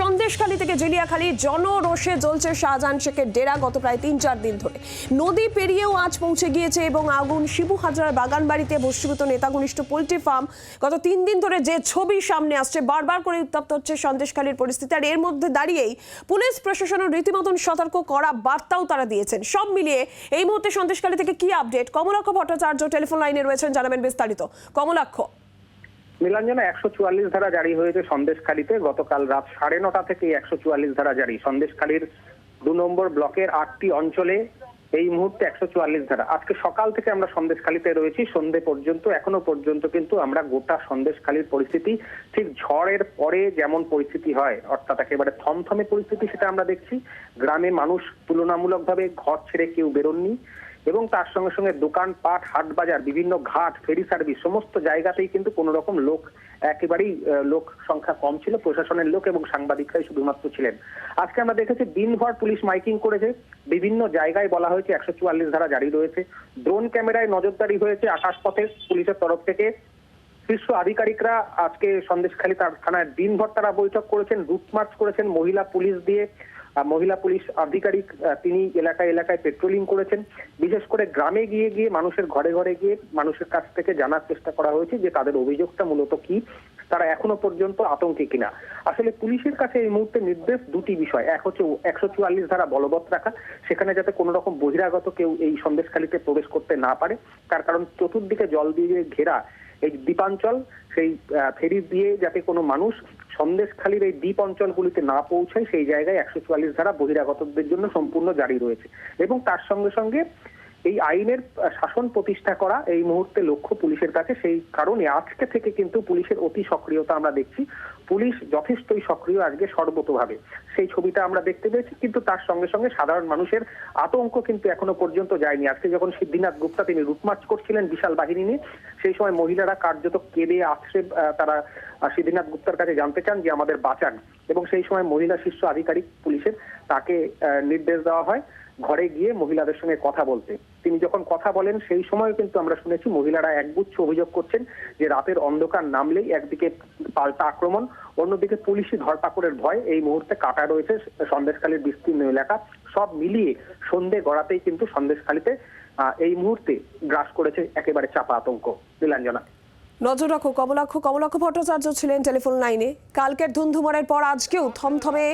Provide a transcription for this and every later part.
সন্দেশখালী থেকে জেলিয়াখালী জনরোষে জ্বলছে শাহজাহান শেখের ডেরা গত প্রায় তিন চার দিন ধরে। নদী পেরিয়েও আজ পৌঁছে গিয়েছে এবং আগুন শিবু হাজরার বাগান বাড়িতে বস্তুগত নেতাঘনিষ্ঠ পোল্ট্রি ফার্ম। গত তিন দিন ধরে যে ছবি সামনে আসছে, বারবার করে উত্তপ্ত হচ্ছে সন্দেশখালীর পরিস্থিতি। আর এর মধ্যে দাঁড়িয়েই পুলিশ প্রশাসনের রীতিমতন সতর্ক করা বার্তাও তারা দিয়েছেন। সব মিলিয়ে এই মুহূর্তে সন্দেশখালী থেকে কি আপডেট? কমলাক্ষ ভট্টাচার্য টেলিফোন লাইনে রয়েছেন, জানাবেন বিস্তারিত। কমলাক্ষ। নীলাঞ্জনা একশো চুয়াল্লিশ ধারা জারি হয়েছে সন্দেশখালীতে। গতকাল রাত সাড়ে নটা থেকে একশো চুয়াল্লিশ ধারা জারি। সন্দেশখালীর দু নম্বর ব্লকের আটটি অঞ্চলে এই মুহূর্তে একশো চুয়াল্লিশ ধারা। আজকে সকাল থেকে আমরা সন্দেশখালীতে রয়েছি। সন্ধে পর্যন্ত, এখনও পর্যন্ত কিন্তু আমরা গোটা সন্দেশখালীর পরিস্থিতি, ঠিক ঝড়ের পরে যেমন পরিস্থিতি হয়, অর্থাৎ একেবারে থমথমে পরিস্থিতি সেটা আমরা দেখছি। গ্রামে মানুষ তুলনামূলকভাবে ঘর ছেড়ে কেউ বেরোননি। এবং তার সঙ্গে সঙ্গে দোকান পাট হাট বাজার বিভিন্ন ঘাট, ফেরি সার্ভিস সমস্ত জায়গাতেই কিন্তু কোনো রকম লোক, একেবারেই লোক সংখ্যা কম ছিল, প্রশাসনের লোক এবং সাংবাদিকরাই শুধুমাত্র ছিলেন। আজকে আমরা দেখেছি দিনভর পুলিশ মাইকিং করেছে, বিভিন্ন জায়গায় বলা হয়েছে একশো চুয়াল্লিশ ধারা জারি রয়েছে, ড্রোন ক্যামেরায় নজরদারি হয়েছে আকাশপথে পুলিশের তরফ থেকে। শীর্ষ আধিকারিকরা আজকে সন্দেশখালী তার থানায় দিনভর তারা বৈঠক করেছেন, রুট মার্চ করেছেন, মহিলা পুলিশ দিয়ে। মহিলা পুলিশ আধিকারিক তিনি এলাকায় এলাকায় পেট্রোলিং করেছেন। বিশেষ করে গ্রামে গিয়ে গিয়ে মানুষের ঘরে ঘরে গিয়ে মানুষের কাছ থেকে জানার চেষ্টা করা হয়েছে যে তাদের অভিযোগটা মূলত কি। তারা এখনও পর্যন্ত আতঙ্কে কিনা। আসলে পুলিশের কাছে এই মুহূর্তে নির্দেশ দুটি বিষয়। এক হচ্ছে একশো চুয়াল্লিশ ধারা বলবৎ রাখা। সেখানে যাতে কোনো রকম বহিরাগত কেউ এই সন্দেশখালিতে প্রবেশ করতে না পারে। তার কারণ চতুর্দিকে জল দিয়ে ঘেরা এই দ্বীপাঞ্চল, সেই ফেরি দিয়ে যাতে কোনো মানুষ সন্দেশখালীর এই দ্বীপ অঞ্চলগুলিতে না পৌঁছায়, সেই জায়গায় একশো চুয়াল্লিশ ধারা বহিরাগতদের জন্য সম্পূর্ণ জারি রয়েছে। এবং তার সঙ্গে সঙ্গে এই আইনের শাসন প্রতিষ্ঠা করা এই মুহূর্তে লক্ষ্য পুলিশের কাছে। সেই কারণে আজকে থেকে কিন্তু পুলিশের অতি সক্রিয়তা আমরা দেখছি। পুলিশ যথেষ্টই সক্রিয় আজকে সর্বতভাবে। সেই ছবিটা আমরা দেখতে পেয়েছি, কিন্তু তার সঙ্গে সঙ্গে সাধারণ মানুষের আতঙ্ক কিন্তু এখনও পর্যন্ত যায়নি। আজকে যখন সিদ্ধিনাথ গুপ্তা তিনি রুটমার্চ করছিলেন বিশাল বাহিনী নিয়ে, সেই সময় মহিলারা কার্যত কেঁদে আছড়ে তারা সিদ্ধিনাথ গুপ্তার কাছে জানতে চান যে আমাদের বাঁচান। এবং সেই সময় মহিলা শীর্ষ আধিকারিক পুলিশের তাকে নির্দেশ দেওয়া হয়। ঘরে গিয়ে মহিলাদের সঙ্গে কথা বলতে। তিনি যখন কথা বলেন, সেই সময় কিন্তু আমরা শুনেছি মহিলারা একগুচ্ছ অভিযোগ করছেন যে রাতের অন্ধকার নামলেই একদিকে পাল্টা আক্রমণ, অন্যদিকে পুলিশি ধরপাকড়ের ভয়। এই মুহূর্তে কাটা রয়েছে সন্দেশখালীর বিস্তীর্ণ এলাকা। সব মিলিয়ে সন্ধে গড়াতেই কিন্তু সন্দেশখালীতে এই মুহূর্তে গ্রাস করেছে একেবারে চাপা আতঙ্ক। নীলাঞ্জনা। নজর রাখো কমলাক্ষ কমলাক্ষ ভট্টাচার্য ছিলেন টেলিফোন লাইনে। কালকের ধুন্ধুমারের পর আজকেও থমথমে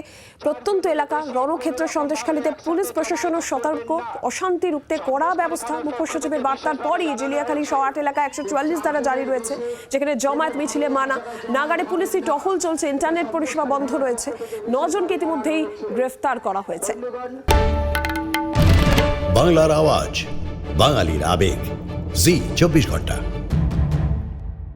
প্রত্যন্ত এলাকা, রণক্ষেত্র সন্দেশখালীতে পুলিশ প্রশাসনের সতর্ক, অশান্তি রুখতে কড়া ব্যবস্থা। মুখ্য সচিবের বার্তার পরই জেলিয়াখালী সহ আট এলাকা একশো চুয়াল্লিশ দ্বারা জারি রয়েছে, যেখানে জমায়েত মিছিলে মানা। নাগারে পুলিশি টহল চলছে, ইন্টারনেট পরিষেবা বন্ধ রয়েছে। নজনকে ইতিমধ্যেই গ্রেফতার করা হয়েছে। বাংলার আওয়াজ, বাঙালির আবেগ। জি, চব্বিশ ঘণ্টা।